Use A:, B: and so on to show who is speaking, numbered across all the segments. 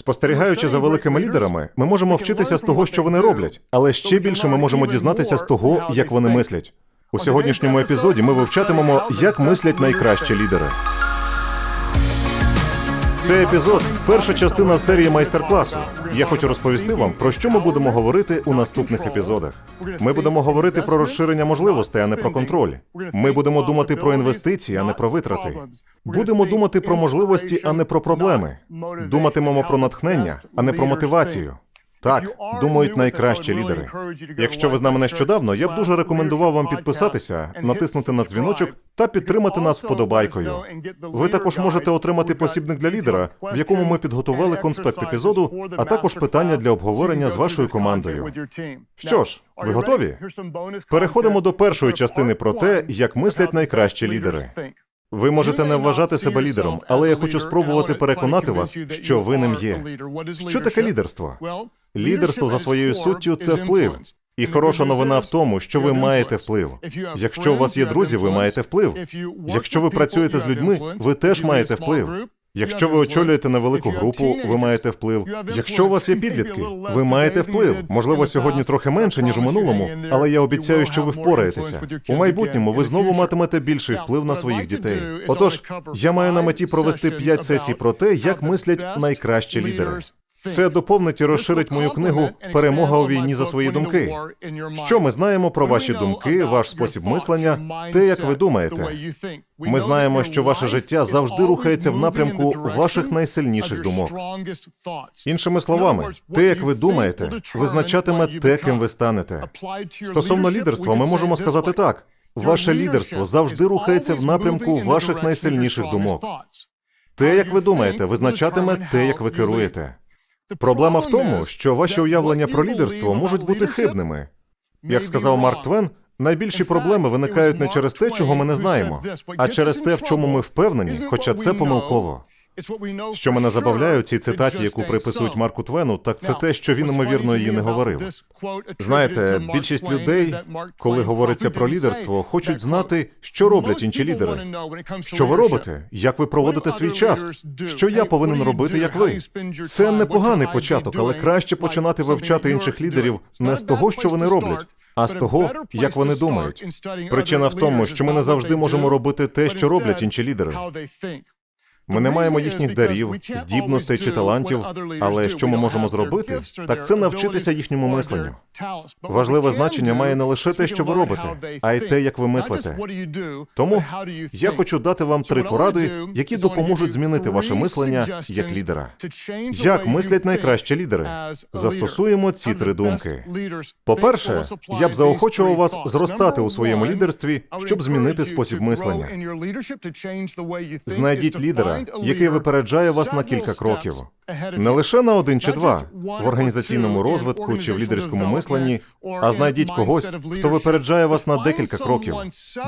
A: Спостерігаючи за великими лідерами, ми можемо вчитися з того, що вони роблять, але ще більше ми можемо дізнатися з того, як вони мислять. У сьогоднішньому епізоді ми вивчатимемо, як мислять найкращі лідери. Цей епізод перша частина серії майстер-класу. Я хочу розповісти вам, про що ми будемо говорити у наступних епізодах. Ми будемо говорити про розширення можливостей, а не про контроль. Ми будемо думати про інвестиції, а не про витрати. Будемо думати про можливості, а не про проблеми. Думатимемо про натхнення, а не про мотивацію. Так, думають найкращі лідери. Якщо ви з нами нещодавно, я б дуже рекомендував вам підписатися, натиснути на дзвіночок та підтримати нас вподобайкою. Ви також можете отримати посібник для лідера, в якому ми підготували конспект епізоду, а також питання для обговорення з вашою командою. Що ж, ви готові? Переходимо до першої частини про те, як мислять найкращі лідери. Ви можете не вважати себе лідером, але я хочу спробувати переконати вас, що ви ним є. Що таке лідерство? Лідерство за своєю суттю це вплив. І хороша новина в тому, що ви маєте вплив. Якщо у вас є друзі, ви маєте вплив. Якщо ви працюєте з людьми, ви теж маєте вплив. Якщо ви очолюєте невелику групу, ви маєте вплив. Якщо у вас є підлітки, ви маєте вплив. Можливо, сьогодні трохи менше ніж у минулому, але я обіцяю, що ви впораєтеся. У майбутньому ви знову матимете більший вплив на своїх дітей. Отож, я маю на меті провести п'ять сесій про те, як мислять найкращі лідери. Це доповнить і розширить мою книгу Перемога у війні за свої думки. Що ми знаємо про ваші думки, ваш спосіб мислення, те, як ви думаєте. Ми знаємо, що ваше життя завжди рухається в напрямку ваших найсильніших думок. Іншими словами, те, як ви думаєте, визначатиме те, ким ви станете. Стосовно лідерства, ми можемо сказати так: ваше лідерство завжди рухається в напрямку ваших найсильніших думок. Те, як ви думаєте, визначатиме те, як ви керуєте. Проблема в тому, що ваші уявлення про лідерство можуть бути хибними. Як сказав Марк Твен, найбільші проблеми виникають не через те, чого ми не знаємо, а через те, в чому ми впевнені, хоча це помилково. Що мене забавляє у цій цитаті, яку приписують Марку Твену, так це те, що він ймовірно її не говорив. Знаєте, більшість людей, коли говориться про лідерство, хочуть знати, що роблять інші лідери. Що ви робите? Як ви проводите свій час? Що я повинен робити, як ви? Це непоганий початок, але краще починати вивчати інших лідерів не з того, що вони роблять. А з того, як вони думають. Причина в тому, що ми не завжди можемо робити те, що роблять інші лідери. Ми не маємо їхніх дарів, здібностей чи талантів, але що ми можемо зробити, так це навчитися їхньому мисленню. Важливе значення має не лише те, що ви робите, а й те, як ви мислите. Тому я хочу дати вам три поради, які допоможуть змінити ваше мислення як лідера. Як мислять найкращі лідери? Застосуємо ці три думки. По-перше, я б заохочував вас зростати у своєму лідерстві, щоб змінити спосіб мислення. Знайдіть лідера, який випереджає вас на кілька кроків. Не лише на один чи два в організаційному розвитку чи в лідерському мисленні, а знайдіть когось, хто випереджає вас на декілька кроків.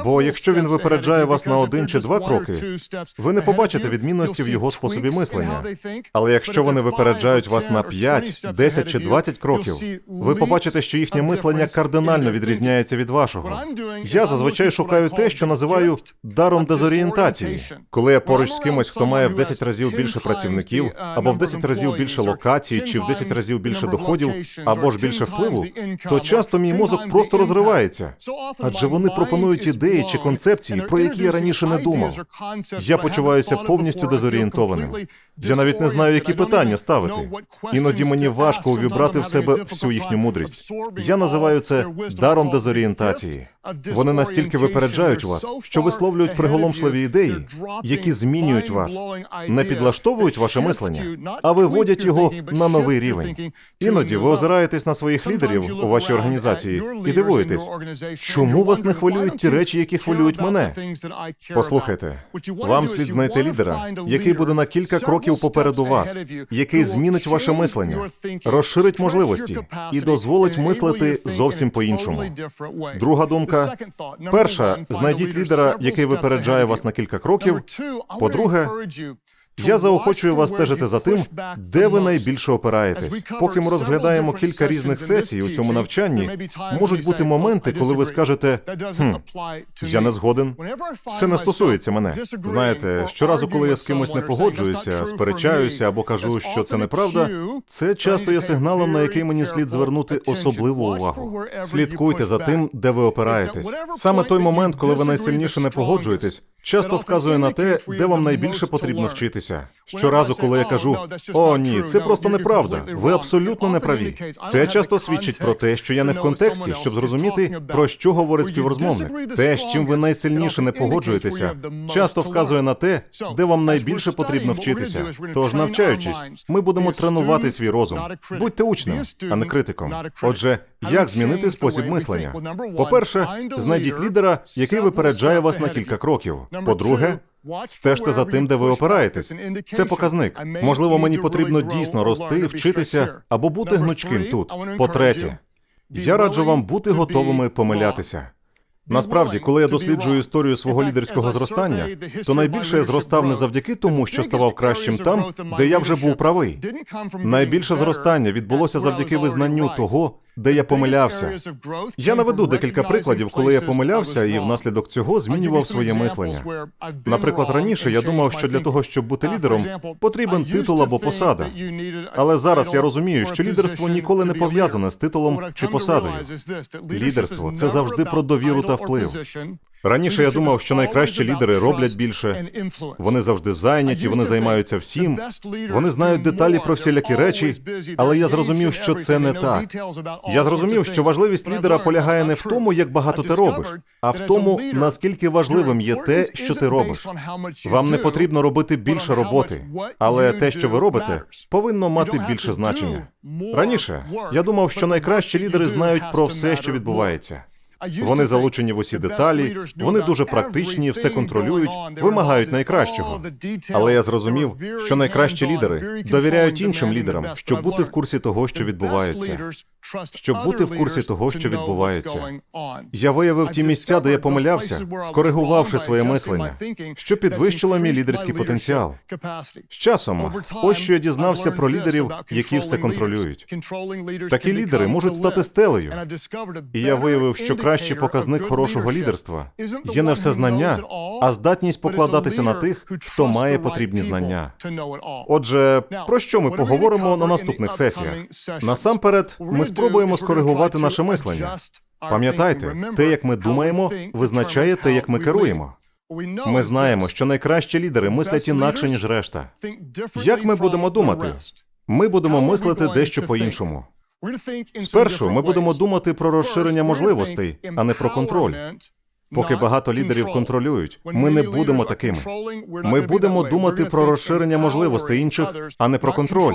A: Бо якщо він випереджає вас на один чи два кроки, ви не побачите відмінності в його способі мислення. Але якщо вони випереджають вас на 5, 10 чи 20 кроків, ви побачите, що їхнє мислення кардинально відрізняється від вашого. Я зазвичай шукаю те, що називаю даром дезорієнтації. Коли я поруч з кимось, хто має в 10 разів більше працівників, або в 10 разів більше локацій, чи в 10 разів більше доходів, або ж більше впливу, то часто мій мозок просто розривається. Адже вони пропонують ідеї чи концепції, про які я раніше не думав. Я почуваюся повністю дезорієнтованим. Я навіть не знаю, які питання ставити. Іноді мені важко увібрати в себе всю їхню мудрість. Я називаю це даром дезорієнтації. Вони настільки випереджають вас, що висловлюють приголомшливі ідеї, які змінюють вас, не підлаштовують ваше мислення, а виводять його на новий рівень. Іноді ви озираєтесь на своїх лідерів у вашій організації і дивуєтесь, чому вас не хвилюють ті речі, які хвилюють мене. Послухайте, вам слід знайти лідера, який буде на кілька кроків попереду вас, який змінить ваше мислення, розширить можливості і дозволить мислити зовсім по-іншому. Друга думка: перша, знайдіть лідера, який випереджає вас на кілька кроків. По-друге, Я заохочую вас стежити за тим, де ви найбільше опираєтесь. Поки ми розглядаємо кілька різних сесій у цьому навчанні, можуть бути моменти, коли ви скажете хм, я не згоден. Це не стосується мене. Знаєте, щоразу, коли я з кимось не погоджуюся, сперечаюся або кажу, що це неправда, це часто є сигналом, на який мені слід звернути особливу увагу. Слідкуйте за тим, де ви опираєтесь. Саме той момент, коли ви найсильніше не погоджуєтесь, часто вказує на те, де вам найбільше потрібно вчитися. Щоразу, коли я кажу, о ні, це просто неправда. Ви абсолютно не праві. Це часто свідчить про те, що я не в контексті, щоб зрозуміти, про що говорить співрозмовник. Те, з чим ви найсильніше не погоджуєтеся, часто вказує на те, де вам найбільше потрібно вчитися. Тож, навчаючись, ми будемо тренувати свій розум. Будьте учнем, а не критиком. Отже, як змінити спосіб мислення? По-перше, знайдіть лідера, який випереджає вас на кілька кроків. По-друге, стежте за тим, де ви опираєтесь. Це показник. Можливо, мені потрібно дійсно рости, вчитися або бути гнучким тут. По-третє, я раджу вам бути готовими помилятися. Насправді, коли я досліджую історію свого лідерського зростання, то найбільше я зростав не завдяки тому, що ставав кращим там, де я вже був правий. Найбільше зростання відбулося завдяки визнанню того, де я помилявся. Я наведу декілька прикладів, коли я помилявся і внаслідок цього змінював своє мислення. Наприклад, раніше я думав, що для того, щоб бути лідером, потрібен титул або посада. Але зараз я розумію, що лідерство ніколи не пов'язане з титулом чи посадою. Лідерство це завжди про довіру та вплив. Раніше я думав, що найкращі лідери роблять більше. Вони завжди зайняті, вони займаються всім. Вони знають деталі про всілякі речі, але я зрозумів, що це не так. Я зрозумів, що важливість лідера полягає не в тому, як багато ти робиш, а в тому, наскільки важливим є те, що ти робиш. Вам не потрібно робити більше роботи, але те, що ви робите, повинно мати більше значення. Раніше я думав, що найкращі лідери знають про все, що відбувається. Вони залучені в усі деталі, вони дуже практичні, все контролюють, вимагають найкращого. Але я зрозумів, що найкращі лідери довіряють іншим лідерам, щоб бути в курсі того, що відбувається. Щоб бути в курсі того, що відбувається. Я виявив ті місця, де я помилявся, скоригувавши своє мислення, що підвищило мій лідерський потенціал. З часом, ось що я дізнався про лідерів, які все контролюють. Такі лідери можуть стати стелею. І я виявив, що кращий показник хорошого лідерства є не все знання, а здатність покладатися на тих, хто має потрібні знання. Отже, про що ми поговоримо на наступних сесіях? Насамперед, ми спробуємо скоригувати наше мислення. Пам'ятайте, те, як ми думаємо, визначає те, як ми керуємо. Ми знаємо, що найкращі лідери мислять інакше, ніж решта. Як ми будемо думати? Ми будемо мислити дещо по-іншому. Спершу ми будемо думати про розширення можливостей, а не про контроль. Поки багато лідерів контролюють, ми не будемо такими. Ми будемо думати про розширення можливостей інших, а не про контроль.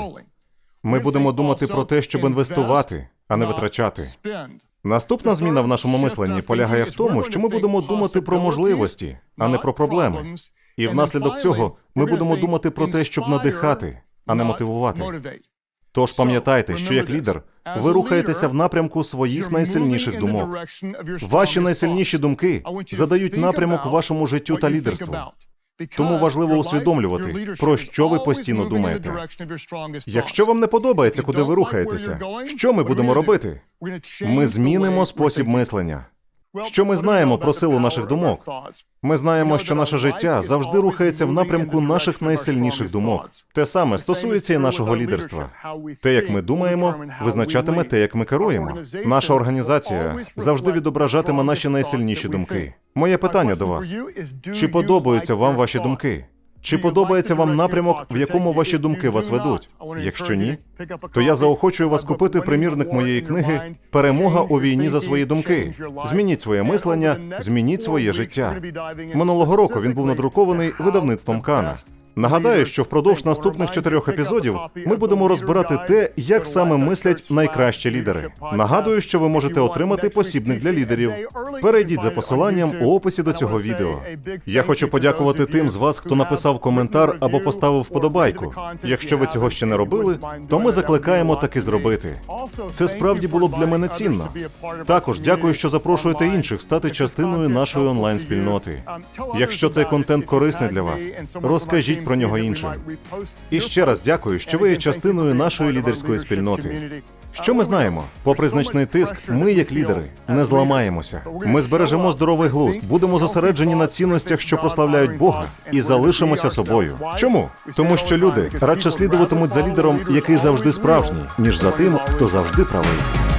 A: Ми будемо думати про те, щоб інвестувати, а не витрачати. Наступна зміна в нашому мисленні полягає в тому, що ми будемо думати про можливості, а не про проблеми. І внаслідок цього ми будемо думати про те, щоб надихати, а не мотивувати. Тож пам'ятайте, що як лідер ви рухаєтеся в напрямку своїх найсильніших думок. Ваші найсильніші думки задають напрямок вашому життю та лідерству. Тому важливо усвідомлювати, про що ви постійно думаєте. Якщо вам не подобається, куди ви рухаєтеся, що ми будемо робити? Ми змінимо спосіб мислення. Що ми знаємо про силу наших думок? Ми знаємо, що наше життя завжди рухається в напрямку наших найсильніших думок. Те саме стосується і нашого лідерства. Те, як ми думаємо, визначатиме те, як ми керуємо. Наша організація завжди відображатиме наші найсильніші думки. Моє питання до вас: чи подобаються вам ваші думки? Чи подобається вам напрямок, в якому ваші думки вас ведуть? Якщо ні, то я заохочую вас купити примірник моєї книги Перемога у війні за свої думки. Змініть своє мислення, змініть своє життя. Минулого року він був надрукований видавництвом Кана. Нагадаю, що впродовж наступних чотирьох епізодів ми будемо розбирати те, як саме мислять найкращі лідери. Нагадую, що ви можете отримати посібник для лідерів. Перейдіть за посиланням у описі до цього відео. Я хочу подякувати тим з вас, хто написав коментар або поставив вподобайку. Якщо ви цього ще не робили, то ми закликаємо таки зробити. Це справді було б для мене цінно. Також дякую, що запрошуєте інших стати частиною нашої онлайн спільноти. Якщо цей контент корисний для вас, розкажіть про нього іншим. І ще раз дякую, що ви є частиною нашої лідерської спільноти. Що ми знаємо? Попри значний тиск, ми, як лідери, не зламаємося. Ми збережемо здоровий глузд, будемо зосереджені на цінностях, що прославляють Бога, і залишимося собою. Чому? Тому що люди радше слідуватимуть за лідером, який завжди справжній, ніж за тим, хто завжди правий.